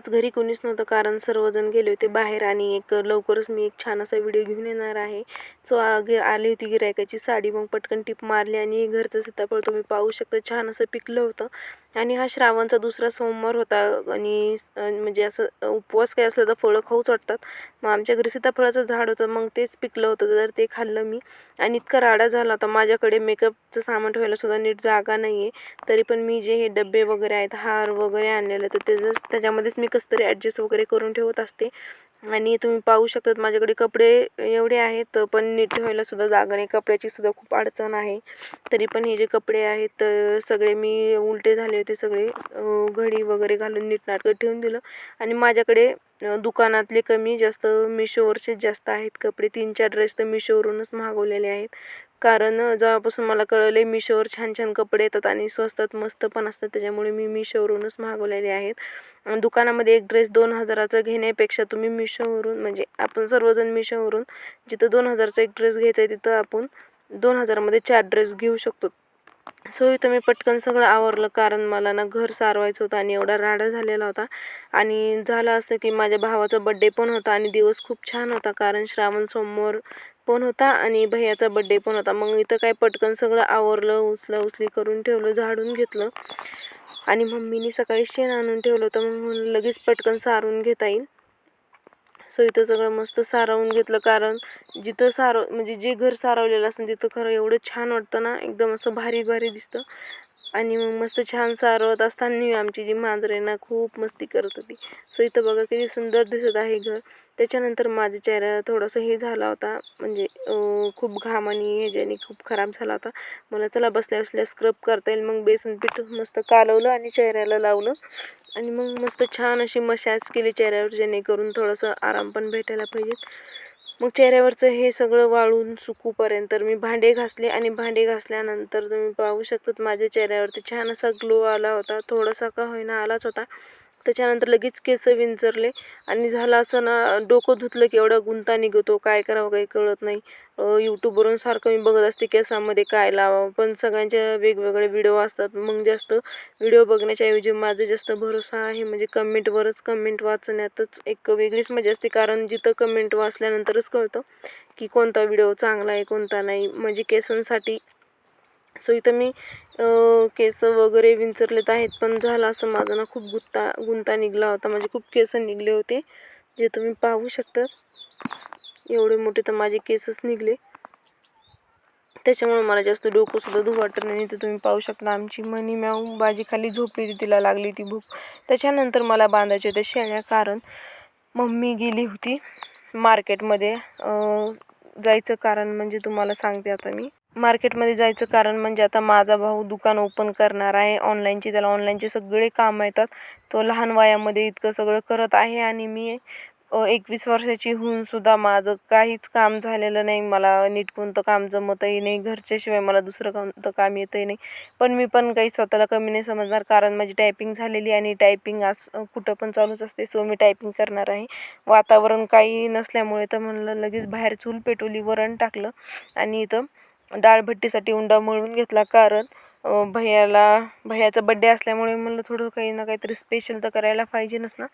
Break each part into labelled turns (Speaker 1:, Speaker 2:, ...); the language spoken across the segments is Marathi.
Speaker 1: आज घरी कोणीच नव्हतं कारण सर्वजण गेले होते बाहेर आणि एक लवकरच मी एक छान असा व्हिडिओ घेऊन येणार आहे. सो आली होती गिरायकाची साडी मग पटकन टिप मारली आणि घरचं सीताफळ तुम्ही पाहू शकता. छान असं पिकलं होतं. आणि हा श्रावणचा दुसरा सोमवार होता आणि म्हणजे असं उपवास काय असलं तर फळं खाऊच वाटतात. मग आमच्या घरी सीताफळाचं झाड होतं मग तेच पिकलं होतं तर ते खाल्लं मी. आणि इतका राडा झाला होता माझ्याकडे मेकअपचं सामान ठेवायला सुद्धा नीट जागा नाही आहे तरी पण मी जे हे डबे वगैरे आहेत हार वगैरे आणलेले तर त्याचं त्याच्यामध्येच मी कसं तरी ॲडजस्ट वगैरे करून ठेवत असते. आणि तुम्ही पाहू शकतात माझ्याकडे कपडे एवढे आहेत पण नीट ठेवायला सुद्धा जागा नाही. कपड्याची सुद्धा खूप अडचण आहे. तरी पण हे जे कपडे आहेत सगळे मी उलटे झाले होते सगळे. घडी वगैरे घालून नीटनाटकं ठेवून दिलं. आणि माझ्याकडे दुकानातले कमी जास्त मिशोवरचेच जास्त आहेत कपडे. तीन चार ड्रेस तर मिशोवरूनच मागवलेले आहेत. कारण जेव्हापासून मला कळले मिशोवर छान छान कपडे येतात आणि स्वस्तात मस्त पण असतात त्याच्यामुळे मी मिशोवरूनच मागवलेले आहेत. दुकानामध्ये एक ड्रेस दोन हजाराचा घेण्यापेक्षा तुम्ही मिशोवरून म्हणजे आपण सर्वजण मिशोवरून जिथं दोन हजारचा एक ड्रेस घ्यायचा आहे तिथं आपण दोन हजारामध्ये चार ड्रेस घेऊ शकतो. सो इथं मी पटकन सगळं आवरलं कारण मला ना घर सारवायचं होतं आणि एवढा राडा झालेला होता. आणि झालं असतं की माझ्या भावाचा बड्डे पण होता आणि दिवस खूप छान होता कारण श्रावण सोमवार पण होता आणि भैयाचा बड्डे पण होता. मग इथं काय पटकन सगळं आवरलं उचला उचली करून ठेवलं झाडून घेतलं. आणि मम्मीने सकाळी शेण आणून ठेवलं होतं. मग लगेच पटकन सारून घेता येईल. सो इथं सगळं मस्त सारवून घेतलं. कारण जिथं सारव म्हणजे जे घर सारवलेलं असेल तिथं खरं एवढं छान वाटतं ना. एकदम असं भारी भारी दिसतं. आणि मग मस्त छान सारवत असताना आमची जी मांजर आहे ना खूप मस्ती करत होती. सो इथं बघा किती सुंदर दिसत आहे घर. त्याच्यानंतर माझ्या चेहरा थोडंसं हे झाला होता म्हणजे खूप घाम आणि ह्याच्याने खूप खराब झाला होता. मला चला बसल्या बसल्या स्क्रब करता येईल. मग बेसन पीठ मस्त कालवलं आणि चेहऱ्याला लावलं. आणि मग मस्त छान अशी मशाज केली चेहऱ्यावर जेणेकरून थोडंसं आराम पण भेटायला पाहिजे. मग चेहऱ्यावरचं हे सगळं वाळून सुकूपर्यंत मी भांडे घासले आणि भांडे घासल्यानंतर तुम्ही पाहू शकतात माझ्या चेहऱ्यावरती छान असा ग्लो आला होता. थोडासा का होईना आलाच होता. त्याच्यानंतर लगेच केस विंचरले आणि झालं असं ना डोकं धुतलं की एवढा गुंता निघतो काय करावं काही कळत नाही. यूट्यूबवरून सारखं मी बघत असते केसामध्ये काय लावावं पण सगळ्यांच्या वेगवेगळे व्हिडिओ असतात. मग जास्त व्हिडिओ बघण्याच्याऐवजी माझा माझं जास्त भरोसा आहे म्हणजे कमेंटवरच कमेंट वाचण्यातच एक वेगळीच मजा असते. कारण जिथं कमेंट वाचल्यानंतरच कळतं की कोणता व्हिडिओ चांगला आहे कोणता नाही. म्हणजे केसांसाठी सो इथं मी केस वगैरे विंचरलेत आहेत पण झालं असं माझं ना खूप गुत्ता गुंता निघला होता. म्हणजे खूप केस निघले होते जे तुम्ही पाहू शकता. एवढे मोठे तर माझे केसच निघले. त्याच्यामुळे मला जास्त डोकंसुद्धा धू वाटत नाही. तर तुम्ही पाहू शकता आमची मनी म्याऊ बाजीखाली झोपली होती तिला लागली ती भूक. त्याच्यानंतर मला बांधायचे होते शेळ्या कारण मम्मी गेली होती मार्केटमध्ये. जायचं कारण म्हणजे तुम्हाला सांगते आता मी. मार्केटमध्ये जायचं कारण म्हणजे आता माझा भाऊ दुकान ओपन करणार आहे. ऑनलाईनचे त्याला ऑनलाईनचे सगळे काम येतात. तो लहान वयामध्ये इतकं सगळं करत आहे आणि मी एकवीस वर्षाची होऊन सुद्धा माझं काहीच काम झालेलं नाही. मला नीट कोणतं काम जमतही नाही. घरच्याशिवाय मला दुसरं कोणतं काम येतही नाही. पण मी पण काही स्वतःला कमी नाही समजणार कारण माझी टायपिंग झालेली आणि टायपिंग आज कुठं पण चालूच असते. सो मी टायपिंग करणार आहे. वातावरण काही नसल्यामुळे तर म्हणलं लगेच बाहेर चूल पेटवली वरण टाकलं आणि इथं डाळभट्टीसाठी उंडा मळून घेतला. कारण भैयाला भैयाचा बड्डे असल्यामुळे म्हणलं थोडं काही ना काहीतरी स्पेशल तर करायला पाहिजेच ना.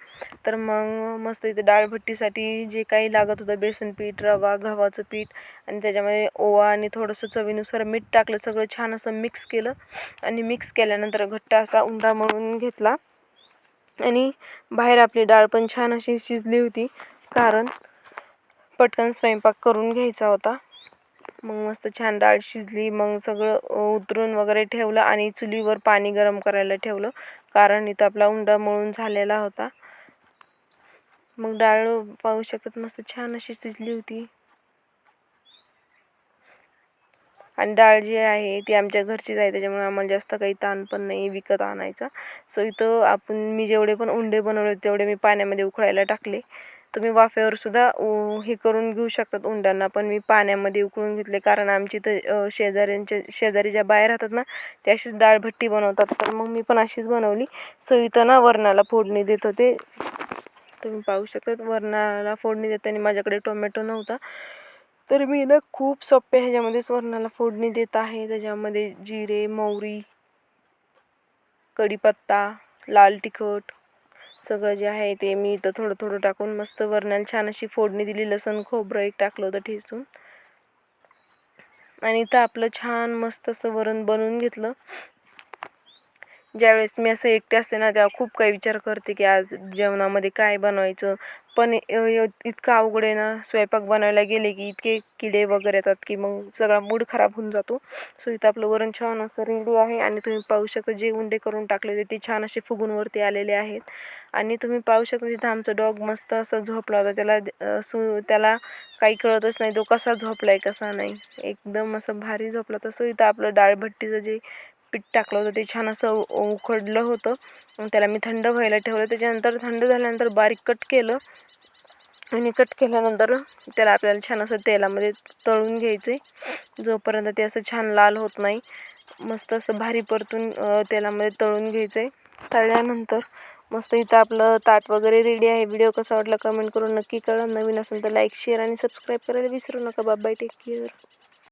Speaker 1: तर मग मस्त इथे डाळभट्टीसाठी जे काही लागत होतं बेसन पीठ रवा गव्हाचं पीठ आणि त्याच्यामध्ये ओवा आणि थोडंसं चवीनुसार मीठ टाकलं सगळं छान असं मिक्स केलं आणि मिक्स केल्यानंतर घट्ट असा उंडा मळून घेतला. आणि बाहेर आपली डाळ पण छान अशी शिजली होती. कारण पटकन स्वयंपाक करून घ्यायचा होता. मग मस्त छान डाळ शिजली मग सगळं उतरून वगैरे ठेवलं आणि चुलीवर पाणी गरम करायला ठेवलं. कारण इथं आपला उंडा मळून झालेला होता. मग डाळ पाहू शकतात मस्त छान अशी शिजली होती. आणि डाळ जी आहे ती आमच्या घरचीच आहे त्याच्यामुळे आम्हाला जास्त काही ताण पण नाही विकत आणायचा. सो इथं आपण मी जेवढे पण उंडे बनवले तेवढे मी पाण्यामध्ये उकळायला टाकले. तुम्ही वाफेवरसुद्धा उ- हे करून घेऊ शकतात उंड्यांना पण मी पाण्यामध्ये उकळून घेतले. कारण आमची तर शेजाऱ्यांच्या शेजारी ज्या बाहेर राहतात ना ते अशीच डाळभट्टी बनवतात. तर मग मी पण अशीच बनवली. सो इथं ना वरणाला फोडणी देत होते. तुम्ही पाहू शकतात वरणाला फोडणी देताना माझ्याकडे टोमॅटो नव्हता. तर मी ना खूप सोप्या ह्याच्यामध्येच वरणाला फोडणी देत आहे. त्याच्यामध्ये जिरे मोहरी कढीपत्ता लाल तिखट सगळं जे आहे ते मी इथं थोडं थोडं टाकून मस्त वरणाला छान अशी फोडणी दिली. लसण खोबरं एक टाकलं होतं ठेचून. आणि इथं आपलं छान मस्त असं वरण बनवून घेतलं. ज्यावेळेस मी असं एकटे असते ना तेव्हा खूप काही विचार करते की आज जेवणामध्ये काय बनवायचं. पण इतकं अवघड आहे ना स्वयंपाक बनवायला गेले की इतके किडे वगैरे येतात की मग सगळा मूड खराब होऊन जातो. सो इथं आपलं वरण छान असं रेडी आहे आणि तुम्ही पाहू शकता जे उंडे करून टाकले होते ते छान असे फुगूनवरती आलेले आहेत. आणि तुम्ही पाहू शकता तिथं आमचा डॉग मस्त असं झोपला होता. त्याला सु त्याला काही कळतच नाही तो कसा झोपला आहे कसा नाही. एकदम असं भारी झोपला तसं इथं आपलं डाळभट्टीचं जे पीठ टाकलं होतं. ते छान असं उ- उकडलं होतं. त्याला मी थंड व्हायला ठेवलं. त्याच्यानंतर थंड झाल्यानंतर बारीक कट केलं. आणि कट केल्यानंतर त्याला आपल्याला छान असं तेलामध्ये तळून घ्यायचं आहे. जोपर्यंत ते असं छान लाल होत नाही मस्त असं भारी परतून तेलामध्ये तळून घ्यायचं आहे. तळल्यानंतर मस्त इथं आपलं ताट वगैरे रेडी आहे. व्हिडिओ कसा वाटला कमेंट करून नक्की कळा नवीन असेल तर लाईक शेअर आणि सबस्क्राईब करायला विसरू नका बाय टेक केअर